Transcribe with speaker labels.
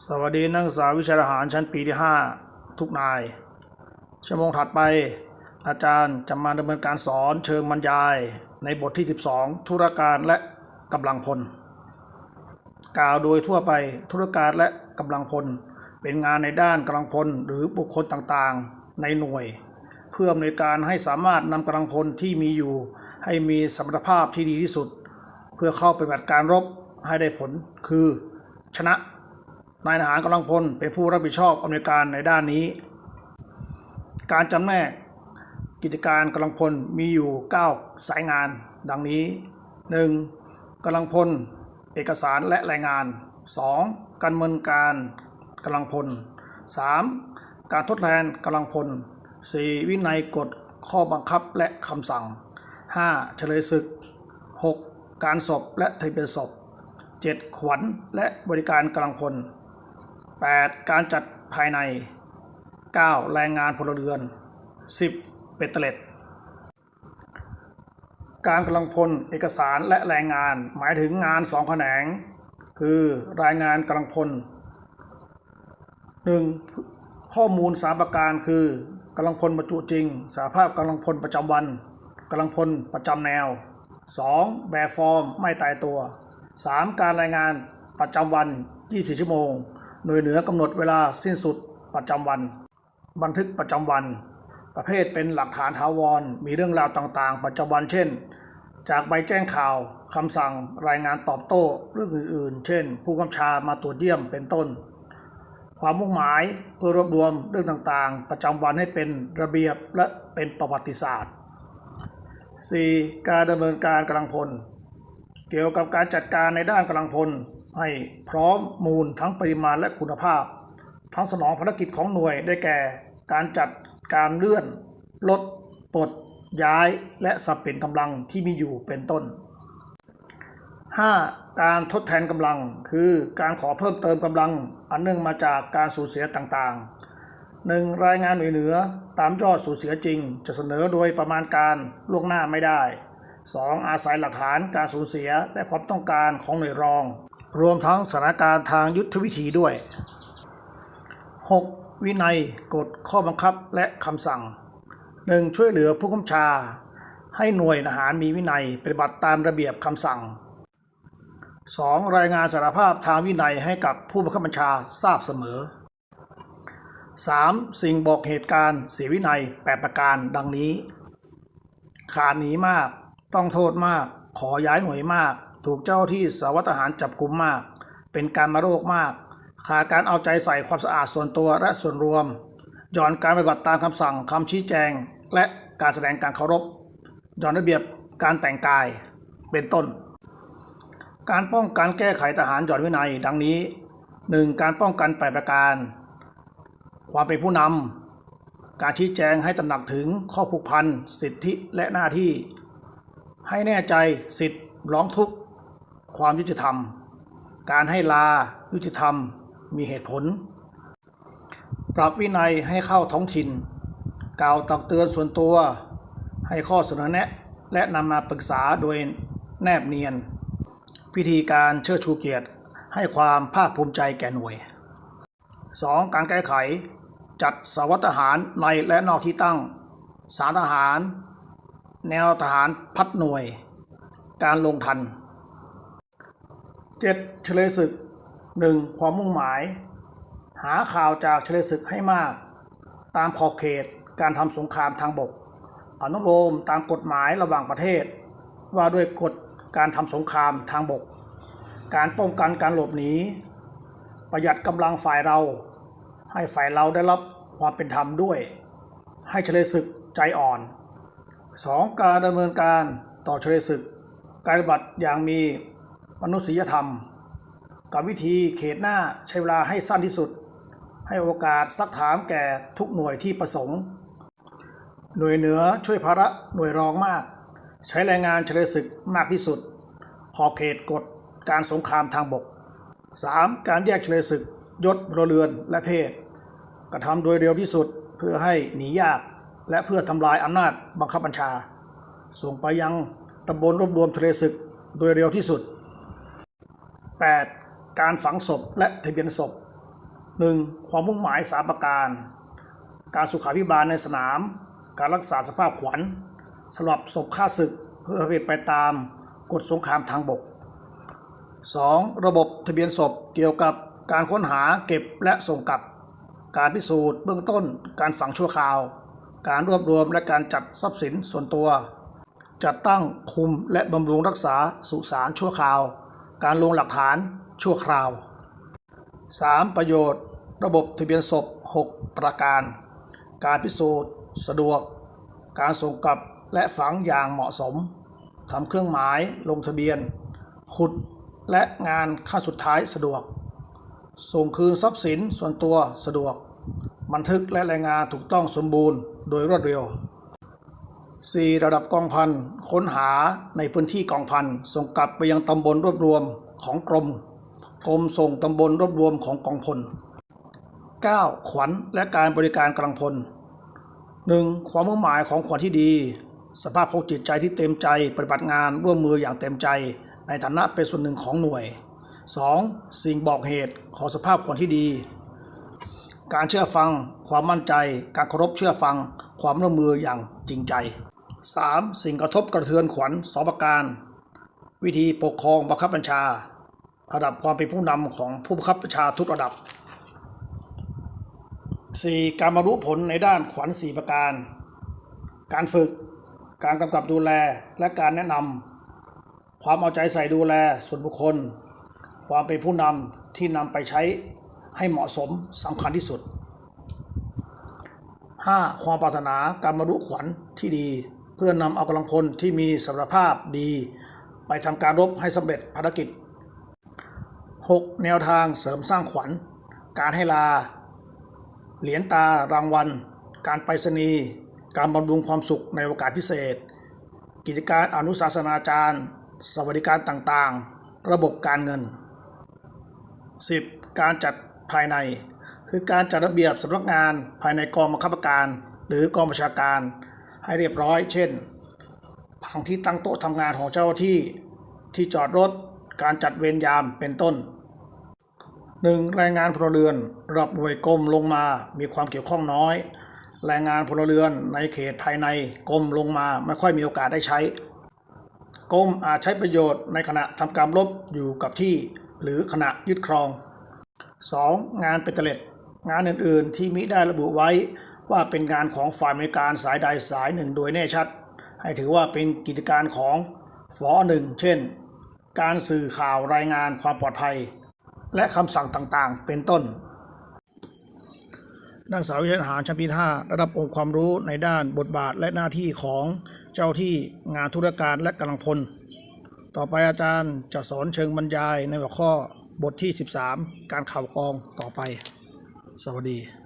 Speaker 1: สวัสดีนักศึกษาวิชาทหารชั้นปีที่ 5 ทุกนาย ชั่วโมงถัดไป อาจารย์จะมาดำเนินการสอนเชิงบรรยาย ในบทที่ 12 ธุรการและกำลังพล กล่าวโดยทั่วไปธุรการและกำลังพล เป็นงานในด้านกำลังพลหรือบุคคลต่างๆ ในหน่วย เพื่ออำนวยการให้สามารถนำกำลังพลที่มีอยู่ ให้มีสมรรถภาพที่ดีที่สุด เพื่อเข้าปฏิบัติการรบให้ได้ผลคือ ชนะ นายทหารกำลังพลเป็นผู้รับผิดชอบอำนวยการในด้านนี้ การจำแนกกิจการกำลังพลมีอยู่ 9 สายงาน ดังนี้ 1. กำลังพล เอกสารและรายงาน 2. การเมินการกำลังพล 3. การทดแทนกำลังพล 4. วินัยกฎข้อบังคับและคำสั่ง 5. เฉลยศึก 6. การศพและทะเบียนศพ 7. ขวัญและบริการกำลังพล 8. การจัดภายใน 9. แรงงานพลเรือน 10. เบ็ดเตล็ดการกำลังพลเอกสารและแรงงานหมายถึงงานสองแขนง คือรายงานกำลังพล 1. ข้อมูลสามประการคือกำลังพลบรรจุจริง สาภาพกำลังพลประจำวันกำลังพลประจำแนว 2. แบบฟอร์มไม่ตายตัว 3. การรายงานประจำวัน 24 ชั่วโมง หน่วยเหนือกำหนดเวลาสิ้นสุดประจำวัน บันทึกประจำวัน ประเภทเป็นหลักฐานถาวร มีเรื่องราวต่างๆ ประจำวันเช่น จากใบแจ้งข่าวคำสั่งรายงานตอบโต้เรื่องอื่นๆ เช่น ผู้กำชามาตรวจเยี่ยมเป็นต้น ความมุ่งหมายเพื่อรวบรวมเรื่องต่างๆ ประจำวันให้เป็นระเบียบและเป็นประวัติศาสตร์ 4. การดำเนินการกำลังพล เกี่ยวกับการจัดการในด้านกำลังพล ให้พร้อมมูลทั้งปริมาณและคุณภาพ ทั้งสนองภารกิจของหน่วยได้แก่ การจัดการเลื่อน ลด ปลด ย้าย และสับเปลี่ยนกำลังที่มีอยู่เป็นต้น 5. การทดแทนกำลังคือการขอเพิ่มเติมกำลัง อันเนื่องมาจากการสูญเสียต่างๆ 1. รายงานหน่วยเหนือตามยอดสูญเสียจริง จะเสนอโดยประมาณการล่วงหน้าไม่ได้ 2. อาศัยหลักฐานการสูญเสียและความต้องการของหน่วยรอง รวมทั้งสถานการณ์ทางยุทธวิธีด้วย 6. วินัยกฎข้อบังคับและคำสั่ง 1. ช่วยเหลือผู้กำชา ให้หน่วยทหารมีวินัยปฏิบัติตามระเบียบคำสั่ง 2. รายงานสารภาพทางวินัยให้กับผู้บังคับบัญชาทราบเสมอ 3. สิ่งบอกเหตุการณ์เสียวินัย 8 ประการดังนี้ ขาดหนีมาก ต้องโทษมาก ขอย้ายหน่วยมาก ถูกเจ้าที่สาวัตรทหารจับกุมมาก เป็นการมาโรคมาก ขาดการเอาใจใส่ความสะอาดส่วนตัวและส่วนรวมหย่อนการปฏิบัติตามคำสั่งคำชี้แจง และการแสดงการเคารพหย่อนระเบียบการแต่งกายเป็นต้น การป้องกันแก้ไขทหารหย่อนวินัยดังนี้ 1. การป้องกันแปประการ ความเป็นผู้นำการชี้แจงให้ตระหนักถึงข้อผูกพัน สิทธิและหน้าที่ ให้แน่ใจสิทธิ์ร้องทุกข์ ความยุติธรรม การให้ลายุติธรรมมีเหตุผล ปรับวินัยให้เข้าท้องถิ่น กล่าวตักเตือนส่วนตัว ให้ข้อเสนอแนะ และนำมาปรึกษาโดยแนบเนียน พิธีการเชิดชูเกียรติ ให้ความภาคภูมิใจแก่หน่วย 2. การแก้ไขจัดสวัตรทหารในและนอกที่ตั้ง สารทหาร แนวทหารพัดหน่วย การลงทัน 7. เฉลยศึก 1. ความมุ่งหมาย หาข่าวจากเฉลยศึกให้มาก ตามขอบเขตการทำสงครามทางบก อนุโลมตามกฎหมายระหว่างประเทศ ว่าด้วยกฎการทำสงครามทางบก การป้องกันการหลบหนีประหยัดกำลังฝ่ายเรา ให้ฝ่ายเราได้รับความเป็นธรรมด้วย ให้เฉลยศึกใจอ่อน 2. การดำเนินการต่อเฉลยศึก การปฏิบัติอย่างมี มนุษยธรรม กับวิธีเขตหน้าใช้เวลาให้สั้นที่สุด ให้โอกาสซักถามแก่ทุกหน่วยที่ประสงค์ หน่วยเหนือช่วยภาระหน่วยรองมาก ใช้แรงงานเฉลยศึกมากที่สุด ขอบเขตกฎการสงครามทางบก 3. การแยกเฉลยศึกยศพลเรือนและเพศ กระทำโดยเร็วที่สุดเพื่อให้หนียาก และเพื่อทำลายอำนาจบังคับบัญชา ส่งไปยังตำบลรวบรวมเฉลยศึกโดยเร็วที่สุด 8. การฝังศพและทะเบียนศพ 1. ความมุ่งหมายสามประการ การสุขาพิบาลในสนาม การรักษาสภาพขวัญสำหรับศพฆ่าศึกเพื่อให้เป็นไปตามกฎสงครามทางบก 2. ระบบทะเบียนศพเกี่ยวกับการค้นหาเก็บและส่งกลับ การพิสูจน์เบื้องต้น การฝังชั่วคราว การรวบรวมและการจัดทรัพย์สินส่วนตัว จัดตั้งคุมและบำรุงรักษาสุสานชั่วคราว การลงหลักฐานชั่วคราว 3. ประโยชน์ ระบบทะเบียนศพ 6 ประการ การพิสูจน์ สะดวก การส่งกลับและฝังอย่างเหมาะสมทำเครื่องหมายลงทะเบียน ขุดและงานขั้นสุดท้ายสะดวก ส่งคืนทรัพย์สินส่วนตัวสะดวก บันทึกและรายงานถูกต้องสมบูรณ์โดยรวดเร็ว 4. ระดับกองพันค้นหาในพื้นที่กองพันส่งกลับไปยังตำบลรวบรวมของกรม กรมส่งตำบลรวบรวมของกองพล 9. ขวัญและการบริการกำลังพล 1. ความมุ่งหมายของขวัญที่ดี สภาพของจิตใจที่เต็มใจปฏิบัติงานร่วมมืออย่างเต็มใจ ในฐานะเป็นส่วนหนึ่งของหน่วย 2. สิ่งบอกเหตุของสภาพขวัญที่ดี การเชื่อฟัง ความมั่นใจ การเคารพเชื่อฟัง ความร่วมมืออย่างจริงใจ 3. สิ่งกระทบกระเทือนขวัญสอประการ วิธีปกครองบังคับบัญชา ระดับความเป็นผู้นำของผู้บังคับบัญชาทุกระดับ 4. การบรรลุผลในด้านขวัญ4ประการ การฝึก การกำกับดูแล และการแนะนำ ความเอาใจใส่ดูแลส่วนบุคคล ความเป็นผู้นำที่นำไปใช้ให้เหมาะสมสำคัญที่สุด 5. ความปรารถนาการบรรลุขวัญที่ดี พื่อนำเอากำลังพลที่มีสมรภาพดี ไปทำการรบให้สำเร็จภารกิจ 6. แนวทางเสริมสร้างขวัญ การให้ลา เหรียญตารางวัล การไปรษณีย์การบำรุงความสุขในโอกาสพิเศษ กิจการอนุสาสนาจารย์ สวัสดิการต่างๆ ระบบการเงิน 10. การจัดภายใน คือการจัดระเบียบสำนักงานภายในกองบังคับการ หรือกองบัญชาการ ให้เรียบร้อย เช่นผังที่ตั้งโต๊ะทำงานของเจ้าที่ที่จอดรถ การจัดเวรยามเป็นต้นหนึ่งแรงงานพลเรือนระดับหน่วยกรมลงมามีความเกี่ยวข้องน้อยแรงงานพลเรือนในเขตภายในกรมลงมาไม่ค่อยมีโอกาสได้ใช้กรมอาจใช้ประโยชน์ในขณะทำการรบอยู่กับที่ หรือขณะยึดครอง 2. งานเป็นเตล็ดงานอื่นๆที่มิได้ระบุไว้ ว่าเป็นงานของฝ่ายบริการสายใดสายหนึ่งโดยแน่ชัด ให้ถือว่าเป็นกิจการของฝอหนึ่งเช่น การสื่อข่าวรายงานความปลอดภัย และคำสั่งต่างๆ เป็นต้นนักศึกษาวิชาหารชั้นปีห้าระดับองค์ความรู้ในด้านบทบาทและหน้าที่ของเจ้าที่งานธุรการและกำลังพล ต่อไปอาจารย์จะสอนเชิงบรรยายในหัวข้อบทที่ 13 การข่าวกรองต่อไป สวัสดี